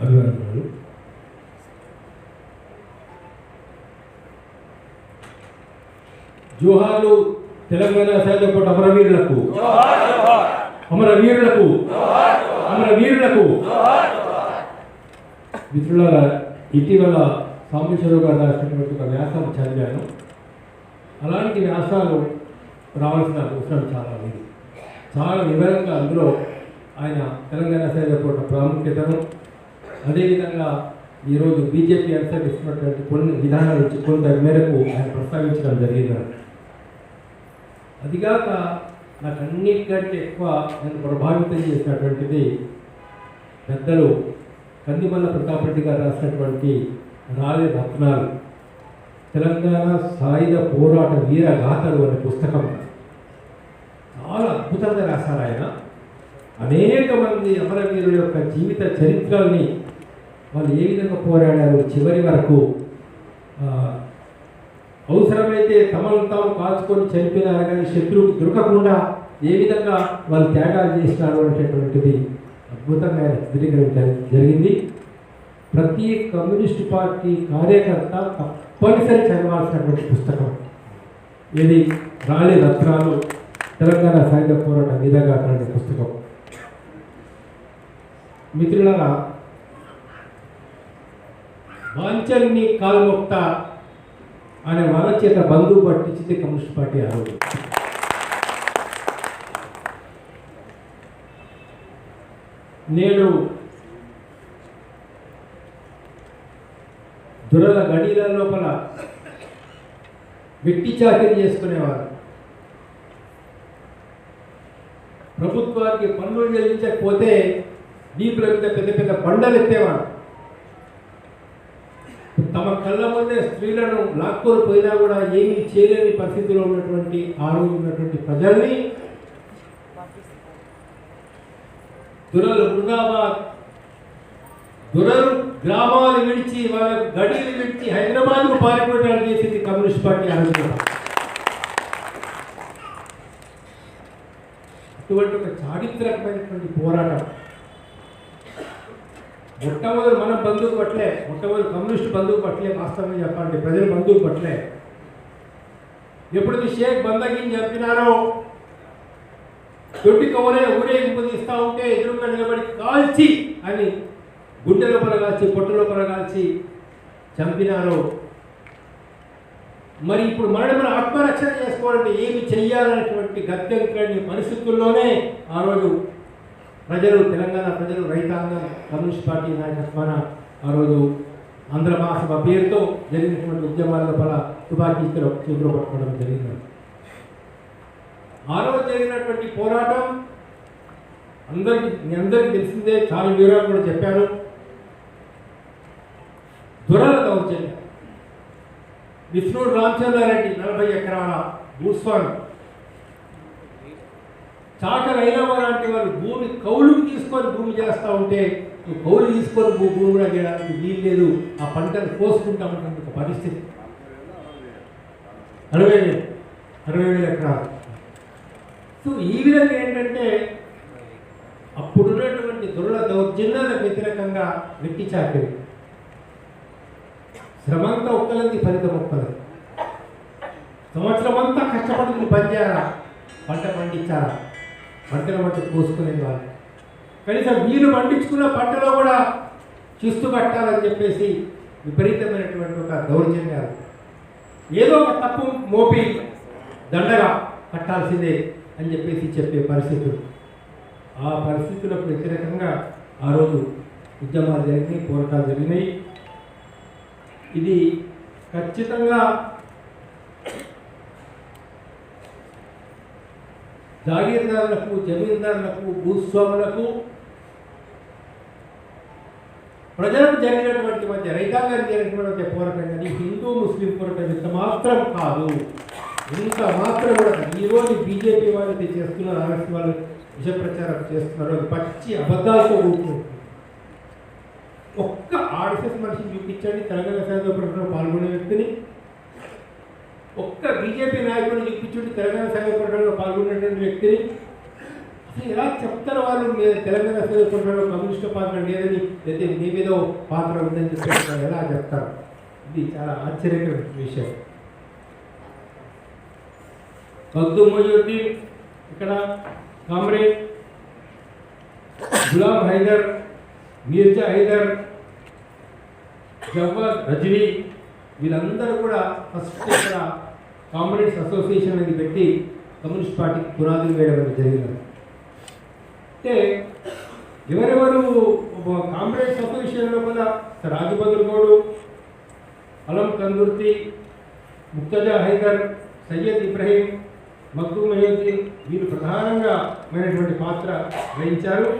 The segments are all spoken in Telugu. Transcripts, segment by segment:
అభినందనలు జోహార్లు తెలంగాణ సాయుధపోటు అమరవీరులకు. అమరవీరులకు అమరవీరులకు మిత్రులారా ఇటీవల సాంబేశ్వరరావు గారు రాసినటువంటి ఒక వ్యాసం చదివాను. అలాంటి వ్యాసాలు రావాల్సిన అవసరం చాలా ఉంది. చాలా వివరంగా అందులో ఆయన తెలంగాణ సాయుధపోట ప్రాముఖ్యతను అదేవిధంగా ఈరోజు బీజేపీ అనుసరిస్తున్నటువంటి కొన్ని విధానాల నుంచి కొంత మేరకు ఆయన ప్రస్తావించడం జరిగింది. అదిగాక నాకు అన్నిటికంటే ఎక్కువ నన్ను ప్రభావితం చేసినటువంటిది పెద్దలు కందిమల్ల ప్రతాప్ రెడ్డి గారు రాసినటువంటి రాలి రత్నాలు తెలంగాణ సాయుధ పోరాట వీర గాథలు అనే పుస్తకం. చాలా అద్భుతంగా రాశారు ఆయన. అనేక మంది అమరవీరుల యొక్క జీవిత చరిత్రల్ని వాళ్ళు ఏ విధంగా పోరాడారు చివరి వరకు? అవసరమైతే తమను తాము కాచుకొని చనిపోయినారు కానీ శత్రువుకు దొరకకుండా ఏ విధంగా వాళ్ళు త్యాగాలు చేసినారు అనేటటువంటిది అద్భుతంగా ఆయన చిత్రీకరించడం జరిగింది. ప్రతి కమ్యూనిస్ట్ పార్టీ కార్యకర్త తప్పనిసరి చదవాల్సినటువంటి పుస్తకం. ఇది రాలి రత్నాలు తెలంగాణ సాయుధ పోరాట విధంగా అనే పుస్తకం. మిత్రులారా వాంచల్ని కాల్మొక్త అనే వాళ్ళ చేత బంధువు పట్టించితే కమ్యూనిస్ట్ పార్టీ ఆ రోజు. నేడు దురల గడీల లోపల వెట్టి చాకరీ చేసుకునేవారు. ప్రభుత్వానికి పన్నులు చెల్లించకపోతే వీపుల మీద పెద్ద పెద్ద బండలు ఎత్తేవాడు తమ కళ్ళ ముందే స్త్రీలను లాక్కొని పోయినా కూడా ఏమీ చేయలేని పరిస్థితిలో ఉన్నటువంటి ఆ రోజు ఉన్నటువంటి ప్రజల్ని దురలు వృందాబాద్ దురలు గ్రామాలు విడిచి వాళ్ళ గడిలు విడిచి హైదరాబాద్కు పారిపోవడానికి చేసింది కమ్యూనిస్ట్ పార్టీ ఆలోచన అటువంటి ఒక చారిత్రకమైనటువంటి పోరాటం. మొట్టమొదటి మనం బంధువు పట్లే మొట్టమొదటి కమ్యూనిస్ట్ బంధువు పట్లే వాస్తవంగా చెప్పండి ప్రజలు బంధువు పట్లే. ఎప్పుడైతే షేక్ బందగిని చెప్పినారో దొడ్డి కవరే ఊరేగింపు తీస్తా ఉంటే ఎదురుగా నిలబడి కాల్చి అని గుండె లోపల కాల్చి పొట్ట లోపల కాల్చి చంపినారో. మరి ఇప్పుడు మనం మన ఆత్మరక్షణ చేసుకోవాలంటే ఏమి చెయ్యాలనేటువంటి గత్యంకరని పరిస్థితుల్లోనే ఆ రోజు ప్రజలు తెలంగాణ ప్రజలు రైతాంగం కమ్యూనిస్ట్ పార్టీ నాయకత్వాన ఆ రోజు ఆంధ్ర మహాసభ పేరుతో జరిగినటువంటి ఉద్యమాల పల తుపాకీ చేతిలో పట్టుకోవడం జరిగింది. ఆ రోజు జరిగినటువంటి పోరాటం అందరికి మీ అందరికీ తెలిసిందే చాలా వివరాలు కూడా చెప్పాను. దురల దౌర్జన్యం. విష్ణుడు రామచంద్రారెడ్డి నలభై ఎకరాల భూస్వామి చాకర అయినవ లాంటి వాళ్ళు భూమి కౌలుకు తీసుకొని భూమి చేస్తూ ఉంటే ఈ కౌలు తీసుకొని భూమి కూడా చేయడానికి వీలు లేదు. ఆ పంటను కోసుకుంటామన్నటువంటి ఒక పరిస్థితి. అరవై వేలు. అరవై వేల ఎకరాలు. సో ఈ విధంగా ఏంటంటే అప్పుడున్నటువంటి దుర్ల దౌర్జన్యాలకు వ్యతిరేకంగా వెట్టి చాకరి శ్రమంతా ఒక్కలంది ఫలితం ఒక్కలేదు. సంవత్సరం అంతా కష్టపడి పనిచేయాలా? పంట పండించాలా? పంటల మట్టి కోసుకునేది వాళ్ళు కనీసం మీరు పండించుకున్న పంటలో కూడా చిస్తు కట్టాలని చెప్పేసి విపరీతమైనటువంటి ఒక దౌర్జన్యాలు ఏదో ఒక తప్పు మోపి దండగా కట్టాల్సిందే అని చెప్పేసి చెప్పే పరిస్థితులు. ఆ పరిస్థితులకు వ్యతిరేకంగా ఆ రోజు ఉద్యమాలు జరిగినాయి పోరాటాలు జరిగినాయి. ఇది ఖచ్చితంగా జాగీర్దారులకు జమీందారులకు భూస్వాములకు ప్రజలకు జరిగినటువంటి మధ్య రైతాంగానికి జరిగినటువంటి పోరాటం కానీ హిందూ ముస్లిం పోరాటం ఇంత మాత్రం కాదు. ఇంత మాత్రం కూడా ఈరోజు బీజేపీ వాళ్ళు చేస్తున్న చేస్తున్నారు ఆర్ఎస్ వాళ్ళు విష ప్రచారం చేస్తున్నారు పచ్చి అబద్ధాలతో కూర్చుంటుంది ఒక్క ఆర్ఎస్ఎస్ మనిషిని చూపించండి తెలంగాణ సాయుధ పాల్గొనే వ్యక్తిని. ఒక్క బీజేపీ నాయకుడిని చూపించండి తెలంగాణ సాయుధ పోరాటంలో పాల్గొనేటువంటి వ్యక్తిని అసలు ఎలా చెప్తారు వాళ్ళు? తెలంగాణ తెలంగాణ చదువుకుంటారు కమ్యూనిస్ట్ పాత్ర లేదని లేదా మీ మీద పాత్ర ఉందని చెప్పి ఎలా చెప్తారు? ఇది చాలా ఆశ్చర్యకరమైన విషయం. భక్తు మొజుద్దీన్ ఇక్కడ కామ్రేడ్ గులాం హైదర్ మీర్జా హైదర్ జవ్వాద్ రజనీ వీళ్ళందరూ కూడా ఫస్ట్ ఇక్కడ కామ్రేడ్స్ అసోసియేషన్ అనేది పెట్టి కమ్యూనిస్ట్ పార్టీకి పునాదులు వేయడం అనేది జరిగింది అంటే ఎవరెవరు కామ్రేడ్స్ అసోసియేషన్ లోపల రాజబదుల్ గౌడు అలం కందుర్తి ముక్తజా హైదర్ సయ్యద్ ఇబ్రహీం మక్తూ మహీద్దీన్ వీరు ప్రధానంగా మైనటువంటి పాత్ర వహించారు.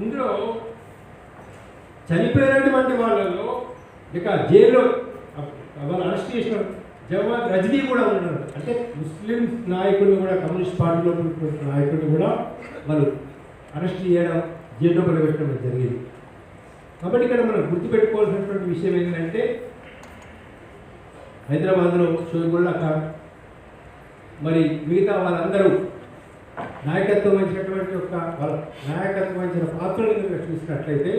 ఇందులో చనిపోయినటువంటి వాళ్ళలో ఇక జైల్లో వాళ్ళు అరెస్ట్ చేసినారు జవాద్ రజనీ కూడా ఉన్నారు అంటే ముస్లిం నాయకులు కూడా కమ్యూనిస్ట్ పార్టీలో ఉన్నటువంటి నాయకులు కూడా వాళ్ళు అరెస్ట్ చేయడం జైల్లో పెట్టడం జరిగింది. కాబట్టి ఇక్కడ మనం గుర్తుపెట్టుకోవాల్సినటువంటి విషయం ఏంటంటే హైదరాబాద్లో షోయిబుల్లా ఖాన్ మరి మిగతా వాళ్ళందరూ నాయకత్వం వహించినటువంటి ఒక వాళ్ళ నాయకత్వం వహించిన పాత్రలను కనుక చూసినట్లయితే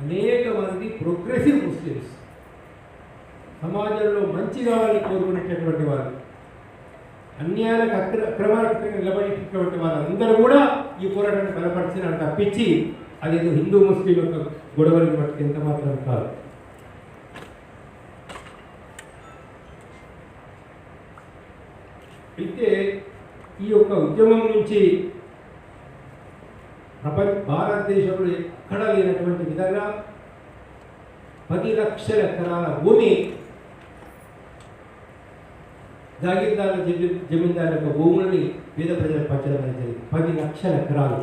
అనేక మంది ప్రోగ్రెసివ్ ముస్లిమ్స్ సమాజంలో మంచి కావాలని కోరుకునేటటువంటి వారు అన్యాయాలకు అక్ర అక్రమాలకు నిలబడేటటువంటి వారందరూ కూడా ఈ పోరాటాన్ని బలపరిచిన తప్పించి అది హిందూ ముస్లిం యొక్క గొడవలకు మట్టుకు ఎంత మాత్రం కాదు. అయితే ఈ యొక్క ఉద్యమం నుంచి ప్రపంచ భారతదేశంలో ఎక్కడా లేనటువంటి విధంగా పది లక్షల ఎకరాల భూమి జాగీర్దారుల జమీ జమీందారుల యొక్క భూములని పేద ప్రజలకు పంచడం అనేది జరిగింది. పది లక్షల ఎకరాలు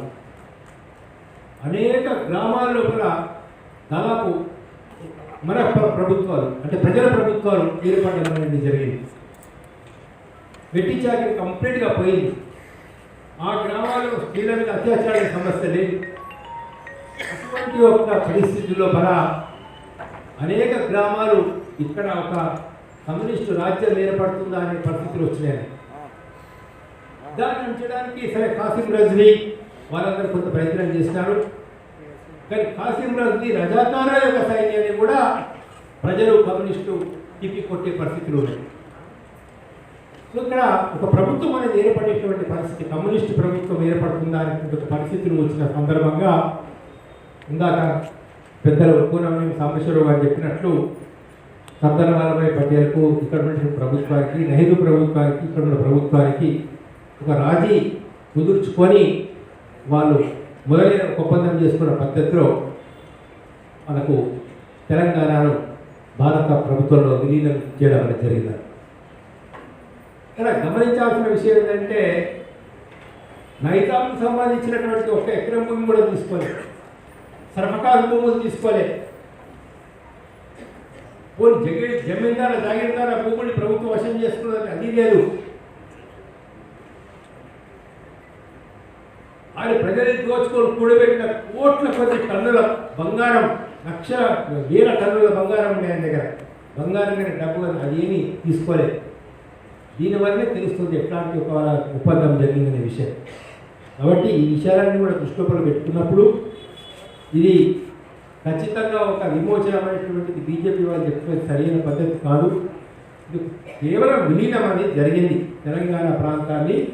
అనేక గ్రామాల లోపల దాదాపు మన ప్రభుత్వాలు అంటే ప్రజల ప్రభుత్వాలు ఏర్పడడం అనేది జరిగింది. వెట్టి చాకరీ కంప్లీట్గా పోయింది. ఆ గ్రామాల్లో స్త్రీల మీద అత్యాచారాల సమస్య లేదు. అటువంటి ఒక పరిస్థితుల్లో మన అనేక గ్రామాలు ఇక్కడ ఒక కమ్యూనిస్టు రాజ్యం ఏర్పడుతుందా అనే పరిస్థితులు వచ్చినాయి. దాన్ని ఉంచడానికి సరే కాసిం రజ్వీ వాళ్ళందరూ కొంత ప్రయత్నం చేసినారు కానీ కాసిం రజ్వీ రజాకార యొక్క సైన్యాన్ని కూడా ప్రజలు కమ్యూనిస్టు తిప్పి కొట్టే పరిస్థితులు ఉన్నాయి. సో ఇక్కడ ఒక ప్రభుత్వం అనేది ఏర్పడేటువంటి పరిస్థితి కమ్యూనిస్టు ప్రభుత్వం ఏర్పడుతుందా అనేటువంటి పరిస్థితులు వచ్చిన సందర్భంగా ఇందాక పెద్దలు పూనమని సాంబేశ్వరరావు గారు చెప్పినట్లు సర్దార్ వల్లభాయ్ పటేల్కు ఇక్కడ ఉన్న ప్రభుత్వానికి నెహ్రూ ప్రభుత్వానికి ఇక్కడ ఉన్న ప్రభుత్వానికి ఒక రాజీ కుదుర్చుకొని వాళ్ళు మొదలైన ఒప్పందం చేసుకున్న పద్ధతిలో మనకు తెలంగాణను భారత ప్రభుత్వంలో విలీనం చేయడం అనేది జరిగింది. ఇక్కడ గమనించాల్సిన విషయం ఏంటంటే నైజాంకు సంబంధించినటువంటి ఒక ఎకరం భూమి కూడా తీసుకోలే సర్వకాల భూములు తీసుకోలే పోనీ జగి జమీందార జాగీర్దార భూముల్ని ప్రభుత్వం వశం చేసుకున్నది అది లేదు. ఆయన ప్రజలు దోచుకొని కూడబెట్టిన కోట్ల కొద్ది టన్నుల బంగారం లక్ష వేల టన్నుల బంగారం ఉన్నాయి ఆయన దగ్గర. బంగారం మీద డబ్బు కానీ అదేమీ తీసుకోలేదు. దీనివల్లనే తెలుస్తుంది ఎట్లాంటి ఒక ఒప్పందం జరిగిందనే విషయం. కాబట్టి ఈ విషయాలన్నీ కూడా దృష్టిలో పెట్టుకున్నప్పుడు ఇది ఖచ్చితంగా ఒక విమోచన అనేటువంటిది బీజేపీ వాళ్ళు చెప్తున్నది సరైన పద్ధతి కాదు. ఇది కేవలం విలీనం అనేది జరిగింది. తెలంగాణ ప్రాంతాన్ని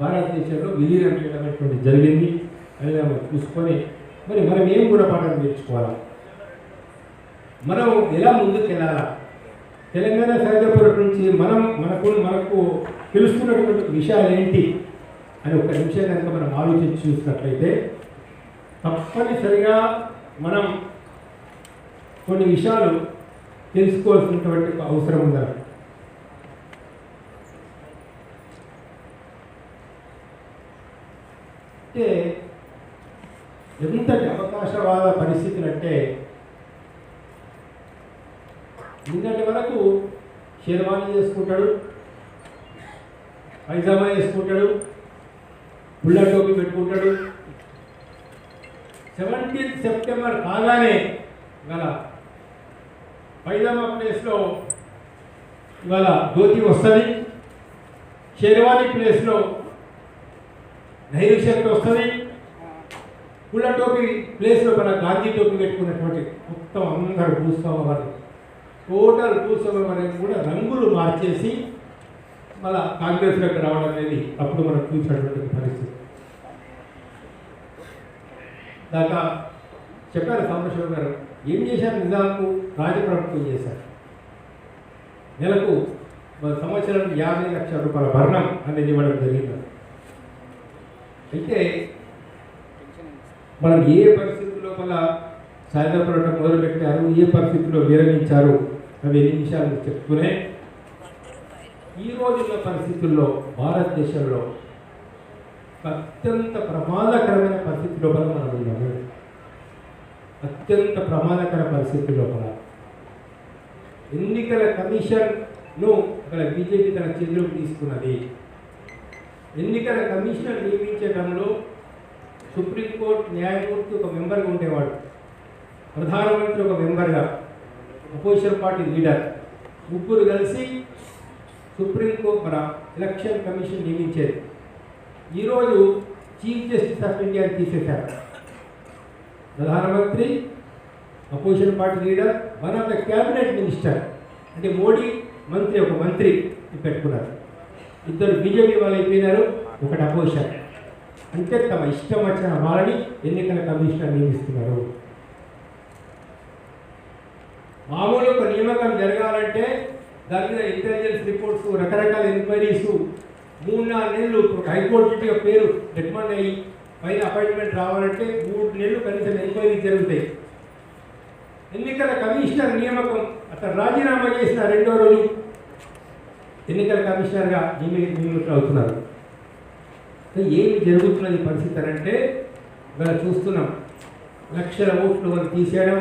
భారతదేశంలో విలీనం చేయడం అనేటువంటి జరిగింది. అని మనం చూసుకొని మరి మనం ఏం గుణపాఠం నేర్చుకోవాలా? మనం ఎలా ముందుకు వెళ్ళాలా తెలంగాణ సరిహద్దు నుంచి మనం మనకు మనకు తెలుస్తున్నటువంటి విషయాలు ఏంటి అని ఒక నిమిషం కనుక మనం ఆలోచించి చూసినట్లయితే తప్పనిసరిగా మనం కొన్ని విషయాలు తెలుసుకోవాల్సినటువంటి అవసరం ఉందని అంటే ఎంతటి అవకాశవాద పరిస్థితులు అంటే నిన్నటి వరకు షేర్వాణి చేసుకుంటాడు పైజామా వేసుకుంటాడు పుల్ల టోపీ పెట్టుకుంటాడు. సెవెంటీన్త్ సెప్టెంబర్ కాగానే గల పైజామా ప్లేస్లో ఇవాళ ధోతి వస్తుంది. షేర్వాణి ప్లేస్లో నైరుశక్తి వస్తుంది. పుల్ల టోపీ ప్లేస్లో మన గాంధీ టోపీ పెట్టుకున్నటువంటి మొత్తం అందరు భూస్వామి టోటల్ భూస్వామి కూడా రంగులు మార్చేసి మళ్ళా కాంగ్రెస్లోకి రావడం అనేది అప్పుడు మనం చూసినటువంటి పరిస్థితి. దాకా చెప్పారు సాంబశివ గారు. ఏం చేశారు నిజాంకు? రాజప్రభుత్వం చేశారు? నెలకు సంవత్సరం యాభై లక్షల రూపాయల భరణం అనేది ఇవ్వడం జరిగింది. అయితే మనం ఏ పరిస్థితుల్లో లోపల సాయంత్రపడటం మొదలుపెట్టారు? ఏ పరిస్థితుల్లో విరమించారు? అవి ఎన్ని నిమిషాలు చెప్పుకునే ఈ రోజున్న పరిస్థితుల్లో భారతదేశంలో అత్యంత ప్రమాదకరమైన పరిస్థితి లోపల మనం ఉన్నాము అత్యంత ప్రమాదకర పరిస్థితి లోపల ఎన్నికల కమిషన్ను అక్కడ బీజేపీ తన చేతిలోకి తీసుకున్నది. ఎన్నికల కమిషన్ నియమించడంలో సుప్రీంకోర్టు న్యాయమూర్తి ఒక మెంబర్గా ఉండేవాడు. ప్రధానమంత్రి ఒక మెంబర్గా అపోజిషన్ పార్టీ లీడర్. ముగ్గురు కలిసి సుప్రీంకోర్టు మన ఎలక్షన్ కమిషన్ నియమించేది. ఈరోజు చీఫ్ జస్టిస్ ఆఫ్ ఇండియా తీసేశారు. ప్రధానమంత్రి opposition party leader one of the cabinet minister అంటే మోడీ మంత్రి ఒక మంత్రి పెట్టుకున్నారు. ఇద్దరు బీజేపీ వాళ్ళు అయిపోయినారు ఒకటి అపోజిషన్ అంటే తమ ఇష్టం వచ్చిన వాళ్ళని ఎన్నికల కమిషనర్ నియమిస్తున్నారు. మామూలు ఒక నియామకం జరగాలంటే దాని మీద ఇంటెలిజెన్స్ రిపోర్ట్స్ రకరకాల ఎంక్వైరీస్ మూడు నాలుగు నెలలు హైకోర్టు యొక్క పేరు రికమెండ్ అయ్యి పైన అపాయింట్మెంట్ రావాలంటే మూడు నెలలు కనీసం ఎంక్వైరీ జరుగుతాయి. ఎన్నికల కమిషనర్ నియామకం అతను రాజీనామా చేసిన రెండో రోజు ఎన్నికల కమిషనర్గా నియమి నియమితులు అవుతున్నారు. ఏమి జరుగుతున్నది పరిస్థితి అంటే ఇవాళ చూస్తున్నాం. లక్షల ఓట్లు వాళ్ళు తీసేయడం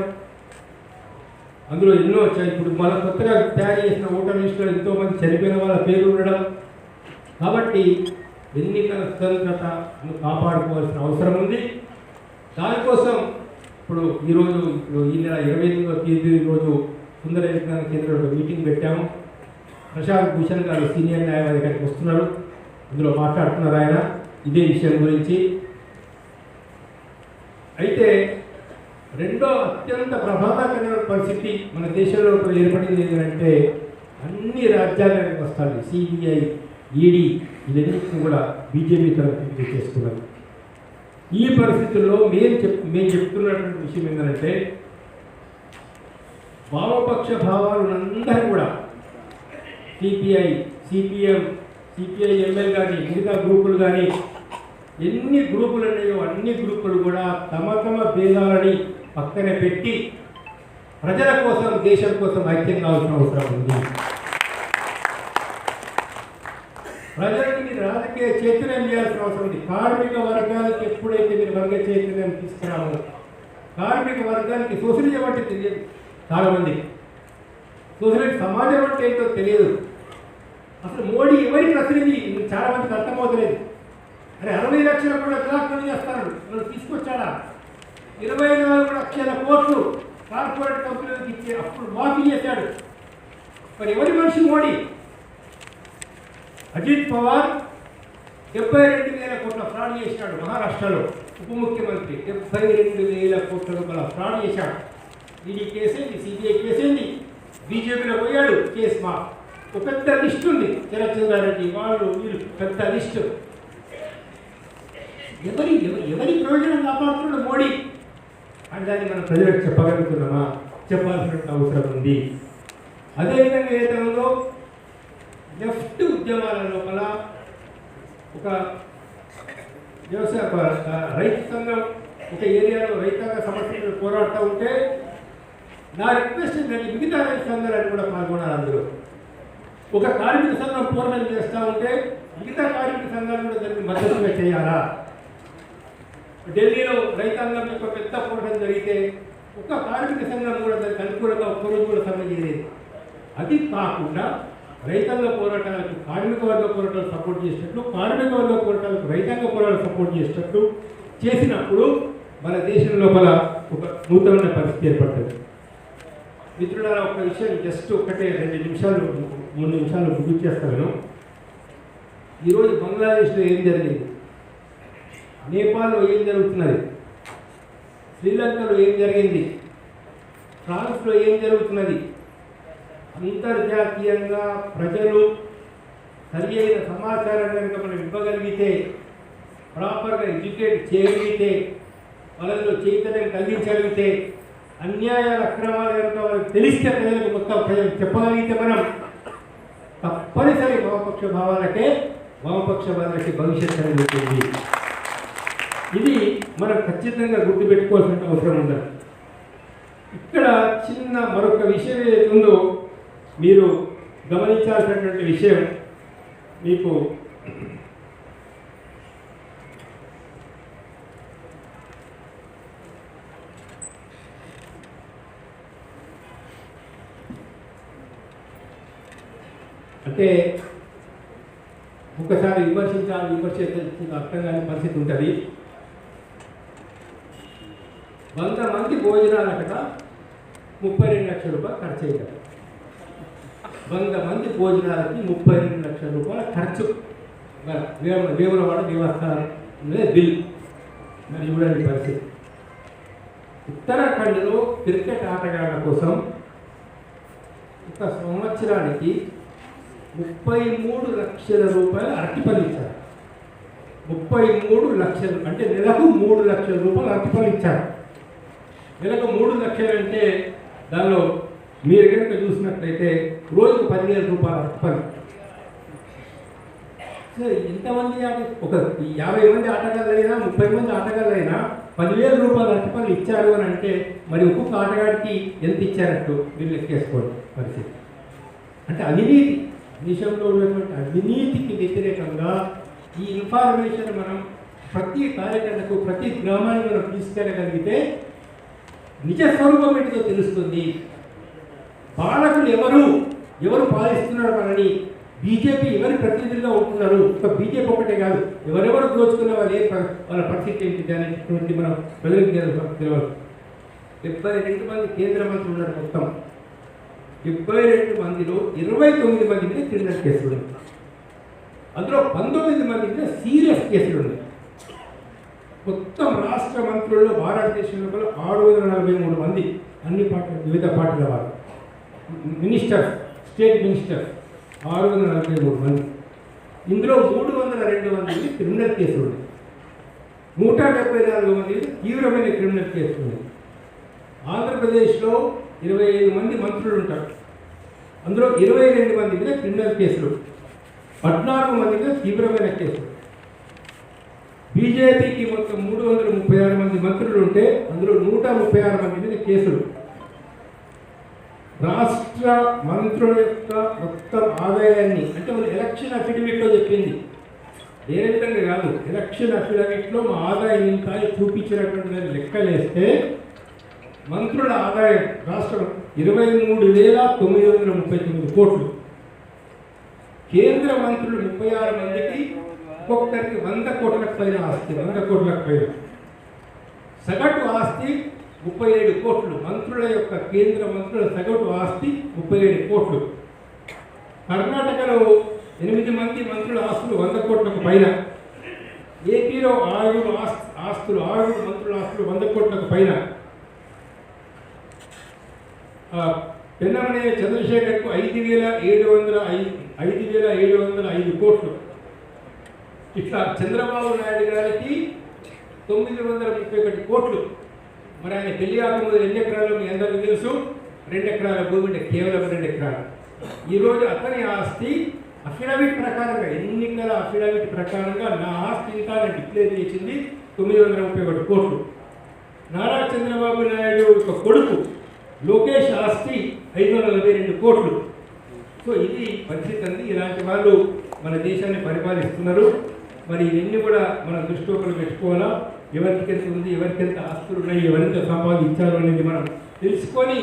అందులో ఎన్నో వచ్చాయి. ఇప్పుడు మన కొత్తగా తయారు చేసిన ఓటర్ లిస్టులో ఎంతోమంది చనిపోయిన వాళ్ళ పేరు ఉండడం. కాబట్టి ఎన్నికల స్వతంత్రతను కాపాడుకోవాల్సిన అవసరం ఉంది. దానికోసం ఇప్పుడు ఈరోజు ఈ నెల ఇరవై ఎనిమిదవ తేదీ రోజు సుందర విజ్ఞాన కేంద్రంలో మీటింగ్ పెట్టాము. ప్రశాంత్ భూషణ్ గారు సీనియర్ న్యాయవాది గారికి వస్తున్నారు. ఇందులో మాట్లాడుతున్నారు ఆయన ఇదే విషయం గురించి. అయితే రెండో అత్యంత ప్రమాదకరమైన పరిస్థితి మన దేశంలో ఏర్పడింది ఏంటంటే అన్ని రాజ్యాంగ వ్యవస్థలు సిబిఐ ఈడీ ఇవన్నీ కూడా బీజేపీ తరఫు చేసుకున్నారు ఈ పరిస్థితుల్లో మేము చెప్ మేము చెప్తున్నటువంటి విషయం ఏంటంటే వామపక్ష భావాలందరూ కూడా సిపిఐ సిపిఎం సిపిఐ ఎంఎల్ కానీ మిగతా గ్రూపులు కానీ ఎన్ని గ్రూపులు ఉన్నాయో అన్ని గ్రూపులు కూడా తమ తమ భేదాలని పక్కన పెట్టి ప్రజల కోసం దేశం కోసం ఐక్యం కావాల్సిన అవసరం ఉంది. ప్రజలకు మీరు రాజకీయ చైతన్యం చేయాల్సిన అవసరం ఉంది. కార్మిక వర్గాలకు ఎప్పుడైతే మీరు వర్గ చైతన్యం తీసుకురావాలో కార్మిక వర్గానికి సోషలిజం అంటే తెలియదు. చాలామంది సోషలిజం సమాజం అంటే ఏంటో తెలియదు. అసలు మోడీ ఎవరి ప్రతినిధి? చాలా మందికి అర్థమవుతలేదు. అరే అరవై లక్షల కూడా విలాసం చేస్తారు. వాళ్ళు తీసుకొచ్చాడా ఇరవై నాలుగు లక్షల కోట్లు కార్పొరేట్ కంపెనీలకు ఇచ్చే అప్పుడు మాఫీ చేశాడు. మరి ఎవరి మనిషి మోడీ? అజిత్ పవార్ డెబ్బై రెండు వేల కోట్ల ఫ్రాడ్ చేశాడు మహారాష్ట్రలో. ఉప ముఖ్యమంత్రి డెబ్బై రెండు వేల కోట్ల రూపాయల ఫ్రాడ్ చేశాడు. ఈడీ కేసేంది? సిబిఐ కేసేంది? బీజేపీలో పోయాడు కేసు మా. ఒక పెద్ద లిస్ట్ ఉంది. చరచంద్రారెడ్డి వాళ్ళు వీళ్ళు పెద్ద లిస్టు. ఎవరి ఎవరి ఎవరి ప్రయోజనం కాపాడుతున్నాడు మోడీ? అని దాన్ని మనం ప్రజలకు చెప్పగలుగుతున్నామా? చెప్పాల్సిన అవసరం ఉంది. అదేవిధంగా ఏదైతే ఉందో లెఫ్ట్ ఉద్యమాల లోపల ఒక వ్యవసాయ రైతు సంఘం ఒక ఏరియాలో రైతాంగ సమస్యలు పోరాడుతూ ఉంటే నా రిక్వెస్ట్ ఏంటంటే మిగతా రైతు సంఘాలను కూడా పాల్గొనాలి అందులో. ఒక కార్మిక సంఘం పూర్ణం చేస్తూ ఉంటే మిగతా కార్మిక సంఘాలు కూడా దానికి మద్దతుగా చేయాలా? ఢిల్లీలో రైతాంగం యొక్క పెద్ద పోరాటం జరిగితే ఒక కార్మిక సంఘం కూడా దానికి అనుకూలంగా ఒక్కరోజు కూడా సమ్మె చేయలేదు. అది కాకుండా రైతాంగ పోరాటాలకు కార్మిక వర్గ పోరాటాలు సపోర్ట్ చేసినట్లు కార్మిక వర్గ పోరాటాలకు రైతాంగ పోరాటాలు సపోర్ట్ చేసినట్లు చేసినప్పుడు మన దేశం లోపల ఒక నూతనమైన పరిస్థితి ఏర్పడుతుంది. మిత్రులారా ఒక విషయం జస్ట్ ఒకటే రెండు నిమిషాలు మూడు నిమిషాలు గుర్తు చేస్తాను ఈరోజు బంగ్లాదేశ్లో ఏం జరిగింది? నేపాల్లో ఏం జరుగుతున్నది? శ్రీలంకలో ఏం జరిగింది? ఫ్రాన్స్లో ఏం జరుగుతున్నది? అంతర్జాతీయంగా ప్రజలు సరి అయిన సమాచారం కనుక మనం ఇవ్వగలిగితే ప్రాపర్గా ఎడ్యుకేట్ చేయగలిగితే వాళ్ళలో చైతన్యం కలిగించగలిగితే అన్యాయాల అక్రమాలు కనుక వాళ్ళకి తెలిస్తే ప్రజలకు మొత్తం ప్రజలు చెప్పగలిగితే మనం తప్పనిసరి వామపక్ష భావాలకే వామపక్ష భావాలకి భవిష్యత్తు అనేది ఇది మనం ఖచ్చితంగా గుర్తుపెట్టుకోవాల్సిన అవసరం ఉన్నది ఇక్కడ చిన్న మరొక విషయం ఏదో మీరు గమనించాల్సినటువంటి విషయం మీకు అంటే ఒకసారి విమర్శించాలి విమర్శించాల్సిన అర్థం కాని పరిస్థితి ఉంటుంది. వంద మంది భోజనాలకట ముప్పై రెండు లక్షల రూపాయలు ఖర్చు అయ్యారు. వంద మంది భోజనాలకి ముప్పై రెండు లక్షల రూపాయల ఖర్చు. వేమ వేములవాడ దేవస్థానం బిల్. మరి చూడండి పరిస్థితి. ఉత్తరాఖండ్లో క్రికెట్ ఆటగాళ్ళ కోసం ఒక సంవత్సరానికి ముప్పై మూడు లక్షల రూపాయలు అరటిపల్లి ఇచ్చారు. ముప్పై మూడు లక్షలు అంటే నెలకు మూడు లక్షల రూపాయలు అరటిపల్లి ఇచ్చారు. నెలకు మూడు లక్షలు అంటే దానిలో మీరు కనుక చూసినట్లయితే రోజుకు పదివేల రూపాయలు అరటిపల్లి సో ఎంతమంది ఆట ఒక యాభై మంది ఆటగాళ్ళైనా ముప్పై మంది ఆటగాళ్ళైనా పదివేల రూపాయలు అరటిపల్లి ఇచ్చారు అని అంటే మరి ఒక్కొక్క ఆటగాడికి ఎంత ఇచ్చారట్టు మీరు లెక్కేసుకోండి పరిస్థితి. అంటే అవినీతి దేశంలో ఉన్నటువంటి అవినీతికి వ్యతిరేకంగా ఈ ఇన్ఫర్మేషన్ మనం ప్రతి కార్యకర్తకు ప్రతి గ్రామానికి మనం తీసుకెళ్ళగలిగితే నిజ స్వరూపం ఏంటిదో తెలుస్తుంది. పాలకులు ఎవరు? ఎవరు పాలిస్తున్నారు మనని? బీజేపీ ఎవరి ప్రతినిధులుగా ఉంటున్నారు? ఒక బీజేపీ ఒకటే కాదు. ఎవరెవరు దోచుకున్న వాళ్ళు ఏ వాళ్ళ పరిస్థితి ఏంటి? అనేటువంటి మనం ప్రజలకు తెలవ- తెలియదు. డెబ్బై రెండు మంది కేంద్ర మంత్రులు ఉన్నారు మొత్తం. డెబ్బై రెండు మందిలో ఇరవై తొమ్మిది మంది మీద క్రిమినల్ కేసులు ఉన్నాయి. అందులో పంతొమ్మిది మంది మీద సీరియస్ కేసులు ఉన్నాయి. మొత్తం రాష్ట్ర మంత్రుల్లో భారతదేశంలో కూడా ఆరు వందల నలభై మూడు మంది అన్ని పార్టీల వివిధ పార్టీల వారు మినిస్టర్స్ స్టేట్ మినిస్టర్స్ ఆరు వందల నలభై మూడు మంది. ఇందులో మూడు వందల రెండు మంది క్రిమినల్ కేసులు ఉన్నాయి నూట డెబ్బై నాలుగు మంది తీవ్రమైన క్రిమినల్ కేసులు ఉన్నాయి ఆంధ్రప్రదేశ్లో ఇరవై ఐదు మంది మంత్రులు ఉంటారు అందులో ఇరవై రెండు మంది మీద క్రిమినల్ కేసులు. పద్నాలుగు మంది మీద తీవ్రమైన కేసులు. బీజేపీకి మొత్తం మూడు వందల ముప్పై ఆరు మంది మంత్రులు ఉంటే అందులో నూట ముప్పై ఆరు మంది మీద కేసులు. రాష్ట్ర మంత్రుల యొక్క మొత్తం ఆదాయాన్ని అంటే వాళ్ళు ఎలక్షన్ అఫిడవిట్లో చెప్పింది. వేరే విధంగా కాదు ఎలక్షన్ అఫిడవిట్లో మా ఆదాయం ఇంత అని చూపించినటువంటి దాన్ని లెక్కలేస్తే మంత్రుల ఆదాయం రాష్ట్రం ఇరవై మూడు వేల తొమ్మిది వందల ముప్పై తొమ్మిది కోట్లు. కేంద్ర మంత్రులు ముప్పై ఆరు మందికి ఒక్కొక్కరికి వంద కోట్లకు పైన ఆస్తి వంద కోట్లకు పైన. సగటు ఆస్తి ముప్పై ఏడు కోట్లు. మంత్రుల యొక్క కేంద్ర మంత్రుల సగటు ఆస్తి ముప్పై ఏడు కోట్లు. కర్ణాటకలో ఎనిమిది మంది మంత్రుల ఆస్తులు వంద కోట్లకు పైన. ఏపీలో ఆరుగురు ఆస్తి ఆస్తులు ఆరుగురు మంత్రుల ఆస్తులు వంద కోట్లకు పైన. పెన్నమనే చంద్రశేఖర్కు ఐదు వేల ఏడు వందల ఐదు ఐదు వేల ఏడు వందల ఐదు కోట్లు. ఇట్లా చంద్రబాబు నాయుడు గారికి తొమ్మిది వందల ముప్పై ఒకటి కోట్లు. మరి ఆయన పెళ్ళి కాకముందు ఎన్ని ఎకరాలు మీ అందరికీ తెలుసు. రెండు ఎకరాల భూమి అంటే కేవలం రెండు ఎకరాలు. ఈరోజు అతని ఆస్తి అఫిడవిట్ ప్రకారంగా ఎన్నికల అఫిడవిట్ ప్రకారంగా నా ఆస్తి ఇంకా డిక్లేర్ చేసింది తొమ్మిది వందల ముప్పై ఒకటి కోట్లు. నారా చంద్రబాబు నాయుడు యొక్క కొడుకు లోకేష్ ఆస్తి ఐదు వందల నలభై రెండు కోట్లు. సో ఇది పరిస్థితి అంది. ఇలాంటి వాళ్ళు మన దేశాన్ని పరిపాలిస్తున్నారు. మరి ఇవన్నీ కూడా మన దృష్టిలో పెట్టుకోవాలా? ఎవరికి ఎంత ఉంది ఎవరికి ఎంత ఆస్తులు ఉన్నాయి ఎవరింత సంపాదించారు అనేది మనం తెలుసుకొని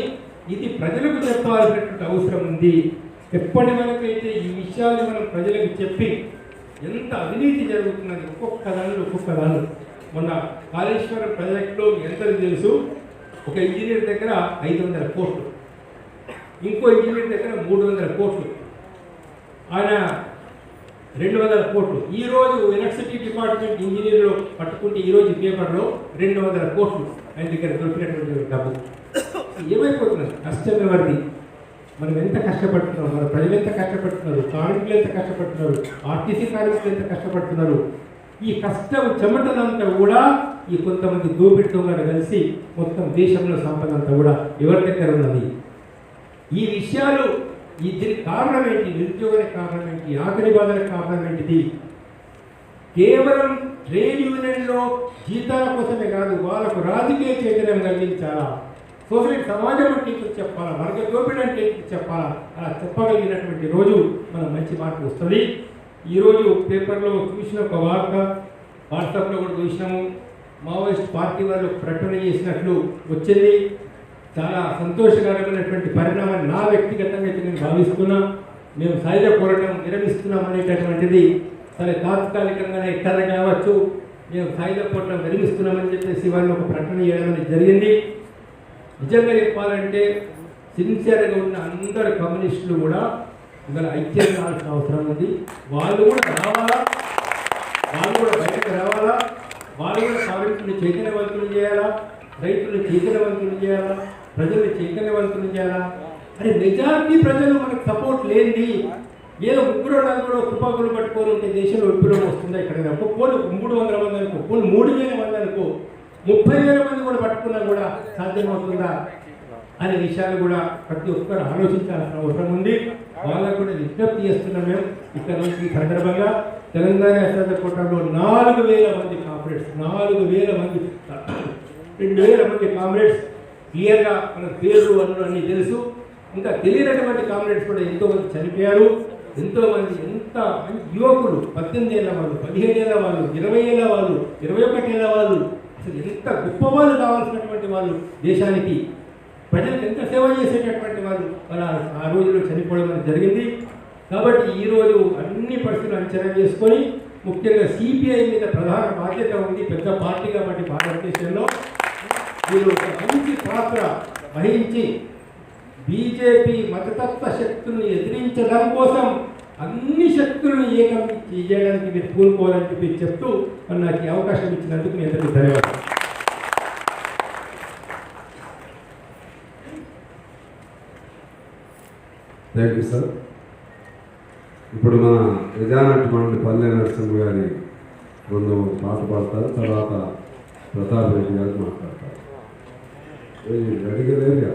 ఇది ప్రజలకు చెప్పాల్సినటువంటి అవసరం ఉంది. ఎప్పటి వరకైతే ఈ విషయాలు మనం ప్రజలకు చెప్పి ఎంత అవినీతి జరుగుతున్నది ఒక్కొక్క దానిలో ఒక్కొక్క దానిలో మొన్న కాళేశ్వరం ప్రాజెక్టులో ఎంత తెలుసు ఒక ఇంజనీర్ దగ్గర ఐదు వందల కోట్లు. ఇంకో ఇంజనీర్ దగ్గర మూడు వందల కోట్లు. ఆయన రెండు వందల కోట్లు. ఈ రోజు ఎలక్ట్రిసిటీ డిపార్ట్మెంట్ ఇంజనీర్లు పట్టుకుంటే ఈ రోజు పేపర్లో రెండు వందల కోట్లు. ఆయన దగ్గర దొరికినటువంటి డబ్బు. ఏమైపోతున్నారు కష్టం ఎవరిది మనం ఎంత కష్టపడుతున్నాం? మన ప్రజలు ఎంత కష్టపడుతున్నారు? కార్మికులు ఎంత కష్టపడుతున్నారు? ఆర్టీసీ కార్మికులు ఎంత కష్టపడుతున్నారు? ఈ కష్టం చెమటనంతా కూడా ఈ కొంతమంది దోపిడి దొంగలు కలిసి మొత్తం దేశంలో సంపద అంతా కూడా ఎవరి దగ్గర ఉన్నది? ఈ విషయాలు ఈ దీనికి కారణం ఏంటి? నిరుద్యోగానికి కారణం ఏంటి? ఆకలి బాధలకు కారణం ఏంటిది? కేవలం ట్రేడ్ యూనియన్లో జీతాల కోసమే కాదు వాళ్ళకు రాజకీయ చైతన్యం కలిగించాలా? సోషలిస్ట్ సమాజం అంటే ఏంటో చెప్పాలా? వర్గ గోపిడ్ అంటే చెప్పాలా? అలా చెప్పగలిగినటువంటి రోజు మనం మంచి మార్పు వస్తుంది. ఈరోజు పేపర్లో చూసిన ఒక వార్త వాట్సాప్లో కూడా చూసినాము. మావోయిస్ట్ పార్టీ వాళ్ళు ప్రకటన చేసినట్లు వచ్చింది. చాలా సంతోషకరమైనటువంటి పరిణామాన్ని నా వ్యక్తిగతంగా అయితే నేను భావిస్తున్నా. మేము సైజ పోరాటం విరమిస్తున్నాం అనేటటువంటిది సరే తాత్కాలికంగానే ఎక్కడ కావచ్చు మేము సాయుధ పోరాటం విరమిస్తున్నామని చెప్పేసి వాళ్ళు ఒక ప్రకటన చేయడం జరిగింది. నిజంగా చెప్పాలంటే సిన్సియర్గా ఉన్న అందరు కమ్యూనిస్టులు కూడా ఇవాళ ఐక్యం కావాల్సిన అవసరం ఉంది. వాళ్ళు కూడా రావాలా? వాళ్ళు కూడా బయటకు రావాలా? వాళ్ళు కూడా కార్మికులను చైతన్యవంతులు చేయాలా? రైతులను చైతన్యవంతులు చేయాలా? ప్రజలు చైతన్యవంతులు చేయాలా? అరే మెజారిటీ ప్రజలు మనకు సపోర్ట్ లేని ఏదో ముగ్గురు నలుగురు తుపాకులు పట్టుకొని ఉంటే దేశంలో విప్లవం వస్తుందా ఇక్కడ ఒక పోలు మూడు వందల మంది అనుకో పోలు మూడు వేల మంది అనుకో ముప్పై వేల మంది కూడా పట్టుకున్నా కూడా సాధ్యమవుతుందా? అనే విషయాలు కూడా ప్రతి ఒక్కరు ఆలోచించాల్సిన అవసరం ఉంది. వాళ్ళకు కూడా విజ్ఞప్తి చేస్తున్నాం మేము. ఇక్కడ నుంచి సందర్భంగా తెలంగాణ అసెంబ్లీ కోటంలో నాలుగు వేల మంది కామ్రేడ్స్ నాలుగు వేల మంది రెండు వేల మంది కామ్రేడ్స్ క్లియర్గా మన పేర్లు అన్ను అన్ని తెలుసు. ఇంకా తెలియనటువంటి కామ్రేడ్స్ కూడా ఎంతోమంది చనిపోయారు. ఎంతో మంది ఎంత యువకులు పద్దెనిమిది ఏళ్ళ వాళ్ళు పదిహేను ఏళ్ళ వాళ్ళు ఇరవై ఏళ్ళ వాళ్ళు ఇరవై ఒకటి ఏళ్ళ వాళ్ళు అసలు ఎంత గొప్ప వాళ్ళు కావాల్సినటువంటి వాళ్ళు దేశానికి. ప్రజలకు ఎంత సేవ చేసేటటువంటి వాళ్ళు వాళ్ళ ఆ రోజుల్లో చనిపోవడం అనేది జరిగింది. కాబట్టి ఈ రోజు అన్ని పరిస్థితులు అంచనా చేసుకొని ముఖ్యంగా సిపిఐ మీద ప్రధాన బాధ్యత ఉంది పెద్ద పార్టీ కాబట్టి భారతదేశంలో. మీరు ఒక మంచి పాత్ర వహించి బీజేపీ మతతత్వ శక్తులను ఎదిరించడం కోసం అన్ని శక్తులను ఏకం చేయడానికి మీరు కూరుకోవాలని చెప్పి చెప్తూ మరి నాకు అవకాశం ఇచ్చినందుకు మీ అందరికీ ధన్యవాదాలు. థ్యాంక్ యూ సార్ ఇప్పుడు మన ప్రజానాట్యమండలి పల్లె నరసింహ గారి ముందు పాట పాడతారు. తర్వాత ప్రతాప్ రెడ్డి గారు మాట్లాడతారు. நடிக்கிறதே இல்லையா?